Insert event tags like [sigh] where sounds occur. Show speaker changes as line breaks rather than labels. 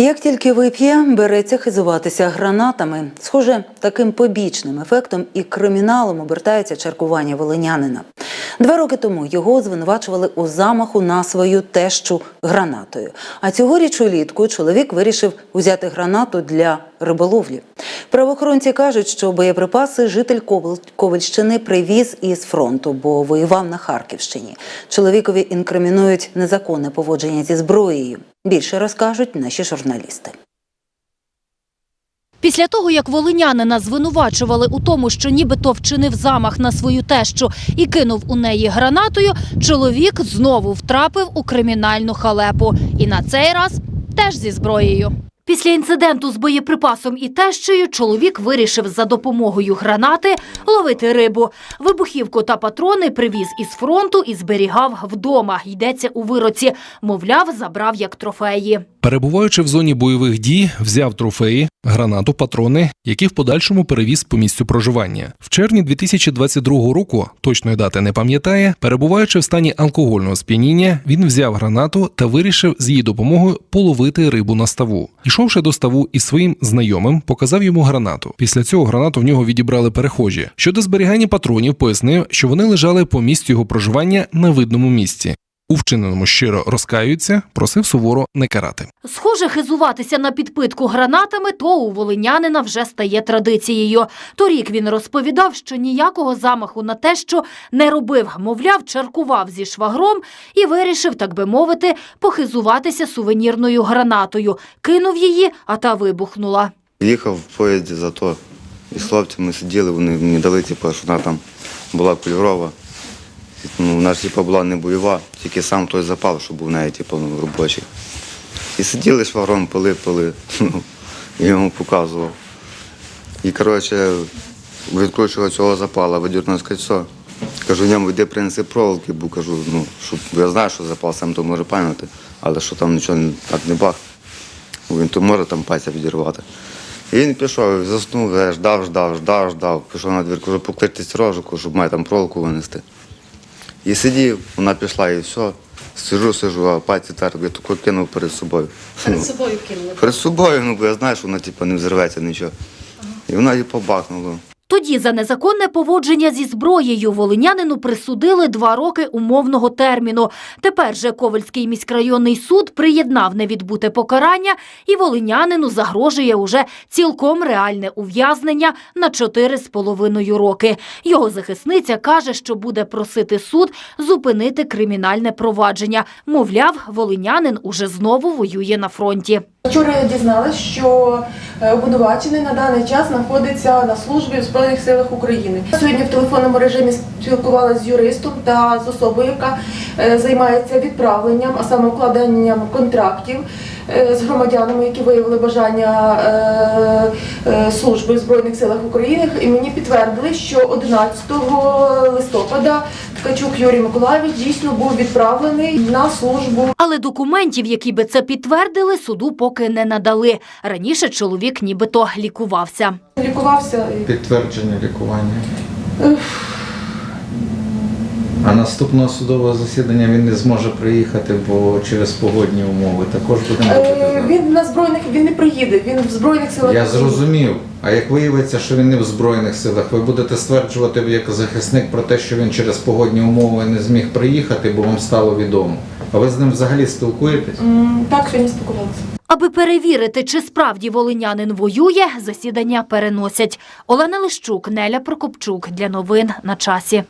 Як тільки вип'є, береться хизуватися гранатами. Схоже, таким побічним ефектом і криміналом обертається чаркування волинянина. Два роки тому його звинувачували у замаху на свою тещу гранатою. А цьогоріч улітку чоловік вирішив узяти гранату для риболовлі. Правоохоронці кажуть, що боєприпаси житель Ковальщини привіз із фронту, бо воював на Харківщині. Чоловікові інкримінують незаконне поводження зі зброєю. Більше розкажуть наші журналісти.
Після того, як волинянина звинувачували у тому, що нібито вчинив замах на свою тещу і кинув у неї гранатою, чоловік знову втрапив у кримінальну халепу. І на цей раз теж зі зброєю. Після інциденту з боєприпасом і тещею чоловік вирішив за допомогою гранати ловити рибу. Вибухівку та патрони привіз із фронту і зберігав вдома. Йдеться у вироці. Мовляв, забрав як трофеї.
Перебуваючи в зоні бойових дій, взяв трофеї, гранату, патрони, які в подальшому перевіз по місцю проживання. В червні 2022 року, точної дати не пам'ятає, перебуваючи в стані алкогольного сп'яніння, він взяв гранату та вирішив з її допомогою половити рибу на ставу. Ішовши до ставу із своїм знайомим, показав йому гранату. Після цього гранату в нього відібрали перехожі. Щодо зберігання патронів, пояснив, що вони лежали по місцю його проживання на видному місці. У вчиненому щиро розкаються, просив суворо не карати.
Схоже, хизуватися на підпитку гранатами то у волинянина вже стає традицією. Торік він розповідав, що ніякого замаху на те, що не робив, мовляв, чаркував зі швагром і вирішив, так би мовити, похизуватися сувенірною гранатою. Кинув її, а та вибухнула.
Їхав в поїзді зато. І з хлопцями сиділи, вони мені дали, типу, що вона там була кольорова. Ну, вона ж типу, була не бойова, тільки сам той запал, що був в неї, типу, ну, робочий. І сиділи швагром, пили, пили. [laughs] Ну, Я йому показував. І, коротше, відкручував цього запала, видірнув кольцо. Кажу, ньому йди принеси проволоки, бо кажу, ну, щоб я знаю, що запал сам то може пам'ятати, але що там нічого так не бах. Він то може там пальця відірвати. І він пішов, заснув, ждав, ждав, ждав, ждав. Пішов на двір, кажу, покликати сторожику, щоб має там проволоку винести. І сидів, вона пішла і все. Сижу, сижу, а пальці терпи, я тако кинув перед собою. Перед собою кинули? Перед собою, ну бо я знаю, що вона типу, не взірветься нічого. І вона її побахнула.
Тоді за незаконне поводження зі зброєю волинянину присудили два роки умовного терміну. Тепер же Ковальський міськрайонний суд приєднав невідбуте покарання, і волинянину загрожує уже цілком реальне ув'язнення на чотири з половиною роки. Його захисниця каже, що буде просити суд зупинити кримінальне провадження. Мовляв, волинянин уже знову воює на фронті.
Вчора я дізналась, що е, обвинувачений на даний час знаходиться на службі в Збройних силах України. Сьогодні в телефонному режимі спілкувалася з юристом та з особою, яка е, займається відправленням, а саме укладенням контрактів е, з громадянами, які виявили бажання служби в Збройних силах України. І мені підтвердили, що 11 листопада Ткачук Юрій Миколаївич дійсно був відправлений на службу
Але документів, які би це підтвердили, суду поки не надали. Раніше чоловік нібито лікувався.
лікувався.
Підтвердження лікування. А наступного судового засідання він не зможе приїхати, бо через погодні умови також будемо
Е. Він на збройних він не приїде. Він в збройних силах.
Я зрозумів. А як виявиться, що він не в Збройних силах, ви будете стверджувати як захисник про те, що він через погодні умови не зміг приїхати, бо вам стало відомо. А ви з ним взагалі спілкуєтесь?
М, Так, сьогодні спілкувалися.
Аби перевірити, чи справді волинянин воює, засідання переносять. Олена Лищук, Неля Прокопчук для новин на часі.